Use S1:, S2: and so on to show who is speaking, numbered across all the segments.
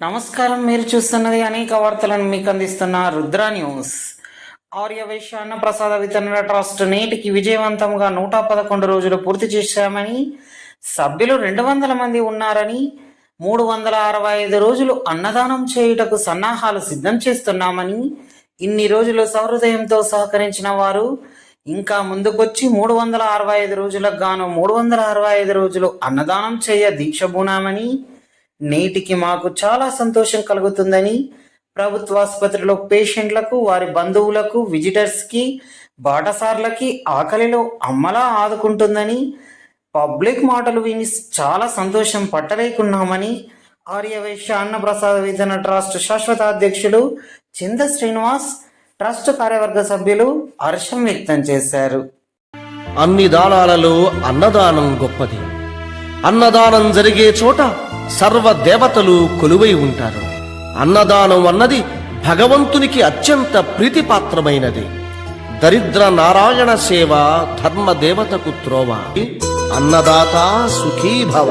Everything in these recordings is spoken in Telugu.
S1: నమస్కారం మీరు చూస్తున్నది అనేక వార్తలను మీకు అందిస్తున్న రుద్ర న్యూస్. ఆర్యవైశ్య అన్నప్రసాద వితరణ ట్రస్ట్ నేటికి విజయవంతంగా నూట పదకొండు రోజులు పూర్తి చేశామని సభ్యులు రెండు వందల మంది ఉన్నారని మూడు వందల అరవై ఐదు రోజులు అన్నదానం చేయుటకు సన్నాహాలు సిద్ధం చేస్తున్నామని ఇన్ని రోజులు సహృదయంతో సహకరించిన వారు ఇంకా ముందుకొచ్చి మూడు వందల అరవై ఐదు రోజులకు గాను మూడు వందల అరవై ఐదు రోజులు అన్నదానం చేయ దీక్ష బూనామని నేటికి మాకు చాలా సంతోషం కలుగుతుందని ప్రభుత్వ ఆసుపత్రిలో పేషెంట్లకు వారి బంధువులకు విజిటర్స్కి బాటసార్లకి ఆకలిలో అమ్మలా ఆదుకుంటుందని పబ్లిక్ మాటలు విని చాలా సంతోషం పట్టలేకున్నామని ఆర్యవైశ్య అన్నప్రసాద విధాన ట్రస్ట్ శాశ్వత అధ్యక్షులు చింద శ్రీనివాస్ ట్రస్ట్ కార్యవర్గ సభ్యులు హర్షం వ్యక్తం చేశారు.
S2: అన్ని దానాలలో అన్నదానం గొప్పది. అన్నదానం జరిగే చోట సర్వ దేవతలు కొలువై ఉంటారు. అన్నదానం అన్నది భగవంతునికి అత్యంత ప్రీతిపాత్రమైనది. దరిద్ర నారాయణ సేవ ధర్మ దేవతకు త్రోవ. అన్నదాత సుఖీభవ.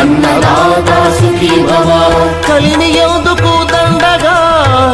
S2: అన్నదాత సుఖీ భవ. కలిమి ఎందుకు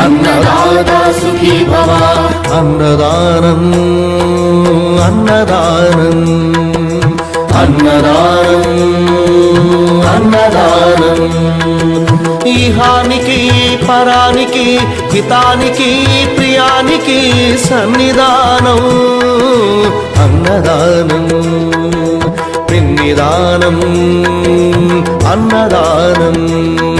S2: అన్నదాత సుఖీ భవ. అన్నదానం అన్నదానం. అన్నదానం అన్నదానం. ఈహానికి పరానికి హితానికి ప్రియానికి సన్నిధానం. అన్నదానం పిన్నిదానం అన్నదానం.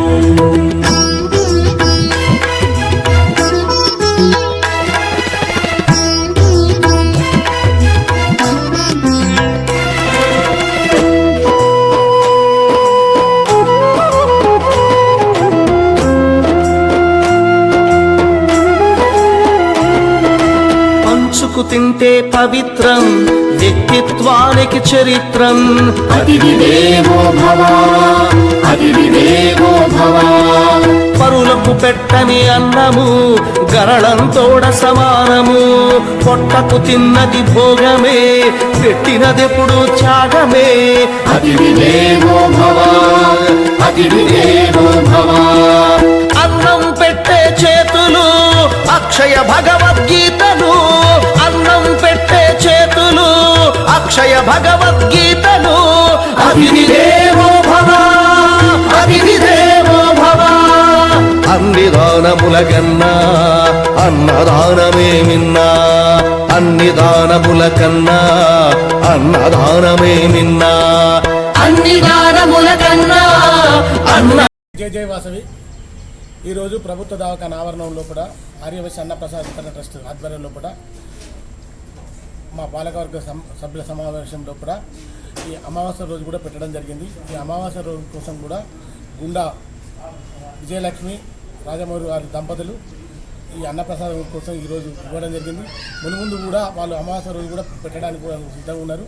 S2: పంచుకు తింటే పవిత్రం వ్యక్తిత్వానికి చరిత్రం.
S3: అతిథి దేవో భవ అతిథి దేవో భవ.
S2: పెట్టని అన్నము గరళంతోడ సమానము. పొట్టకు తిన్నది భోగమే పెట్టినదెప్పుడు త్యాగమే. అతిథి దేవో భవ అతిథి దేవో భవ. అన్నం పెట్టే చేతులు అక్షయ భగవద్గీతలు అన్నం పెట్టే చేతులు. అక్షయ భగవద్గీతలు అతిథి దేవో భవ అతిథి దేవో భవ. అన్ని దానముల కన్నా అన్నదానమే మిన్నా అన్ని దానముల కన్నా అన్నదానమే మిన్నా అన్ని దానముల కన్నా అన్న
S3: జై జై వాసవి. ఈరోజు ప్రభుత్వ దవాఖాన ఆవరణంలో కూడా ఆర్యవశ అన్నప్రసాద్ వితరణ ట్రస్ట్ ఆధ్వర్యంలో కూడా మా పాలకవర్గ సభ్యుల సమావేశంలో కూడా ఈ అమావాస్య రోజు కూడా పెట్టడం జరిగింది. ఈ అమావాస్య రోజు కోసం కూడా గుండా విజయలక్ష్మి రాజమౌరి వారి దంపతులు ఈ అన్నప్రసాదం కోసం ఈరోజు ఇవ్వడం జరిగింది. మునుముందు కూడా వాళ్ళు అమావాస్య రోజు కూడా పెట్టడానికి కూడా సిద్ధంగా ఉన్నారు.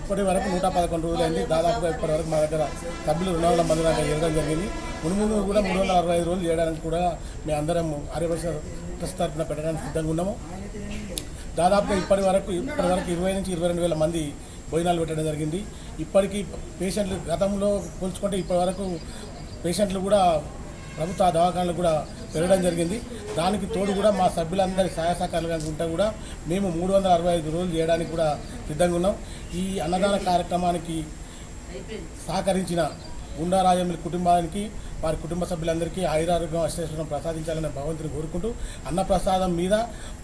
S3: ఇప్పటి వరకు నూట పదకొండు రోజులు అయింది దాదాపుగా ఇప్పటి వరకు మా దగ్గర సభ్యులు రెండు వందల మంది దాకా జరగడం జరిగింది. మునుముందు కూడా మూడు వందల అరవై ఐదు రోజులు చేయడానికి కూడా మేము అందరం ఆర్యవర్ష ట్రస్ట్ పెట్టడానికి సిద్ధంగా ఉన్నాము. దాదాపుగా ఇప్పటి వరకు ఇప్పటి వరకు ఇరవై నుంచి ఇరవై రెండు వేల మంది భోజనాలు పెట్టడం జరిగింది. ఇప్పటికీ పేషెంట్లు గతంలో పోల్చుకుంటే ఇప్పటి వరకు పేషెంట్లు కూడా ప్రభుత్వ దవాఖానలు కూడా పెరగడం జరిగింది. దానికి తోడు కూడా మా సభ్యులందరి సహాయ సహకారాలు ఉంటే కూడా మేము మూడు వందల అరవై ఐదు రోజులు చేయడానికి కూడా సిద్ధంగా ఉన్నాం. ఈ అన్నదాన కార్యక్రమానికి సహకరించిన గుండారాజమిలి కుటుంబానికి వారి కుటుంబ సభ్యులందరికీ ఆయురారోగ్యం అష్టేశ్వరం ప్రసాదించాలని భగవంతుని కోరుకుంటూ అన్నప్రసాదం మీద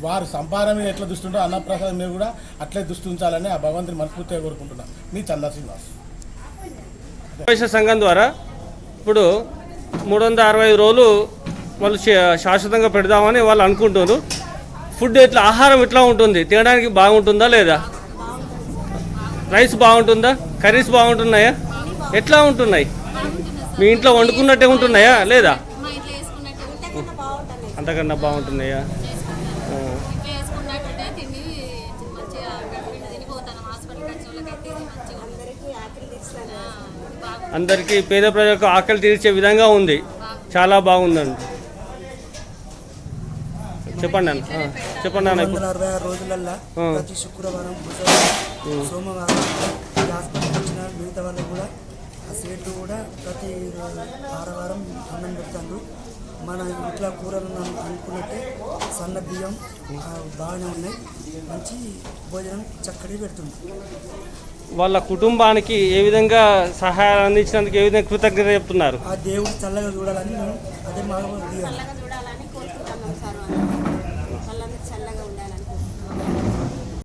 S3: వారు సంపాదన మీద ఎట్లా దృష్టి అన్నప్రసాదం మీద కూడా అట్లే దృష్టి ఉంచాలని ఆ భగవంతుని మనస్ఫూర్తిగా కోరుకుంటున్నాను. మీ చందా శ్రీనివాస్.
S4: సంఘం ద్వారా ఇప్పుడు మూడు వందల అరవై ఐదు రోజులు వాళ్ళు శా- శాశ్వతంగా పెడదామని వాళ్ళు అనుకుంటున్నారు. ఫుడ్ ఎట్లా ఆహారం ఎట్లా ఉంటుంది? తినడానికి బాగుంటుందా లేదా? రైస్ బాగుంటుందా? కర్రీస్ బాగుంటున్నాయా? ఎట్లా ఉంటున్నాయి? మీ ఇంట్లో వండుకున్నట్టే ఉంటున్నాయా? లేదా?
S5: మా ఇంట్లో వేసుకున్నట్టు ఉంటే కన్నా బాగుంటుంది.
S4: అంతకన్నా బాగుంటున్నాయా?
S5: అందరికీ ఆకలి తీస్తాను
S4: అందరికీ పేద ప్రజలకు ఆకలి తీర్చే విధంగా ఉంది. చాలా బాగుందండి. చెప్పండి అన్న. చెప్పండి అన్న ఇప్పుడు.
S6: అరవై ఆరు రోజులల్లా. ప్రతి శుక్రవారం సోమవారం ఈ హాస్పిటల్కి వచ్చిన మిగతా వాళ్ళు కూడా ఆ సేటు కూడా ప్రతి ఆరవారం అన్నం పెడతారు. మన ఇంట్లో కూరలు మనం అనుకున్నట్టే సన్న బియ్యం బాగానే ఉన్నాయి. మంచి భోజనం చక్కటి పెడుతుంది.
S4: వాళ్ళ కుటుంబానికి ఏ విధంగా సహాయం అందించినందుకు ఏ విధంగా కృతజ్ఞత చెప్తున్నారు?
S6: ఆ దేవుడు చల్లగా చూడాలని అదే మా ఉద్యోగం
S5: చూడాలని కోరుకుంటున్నాను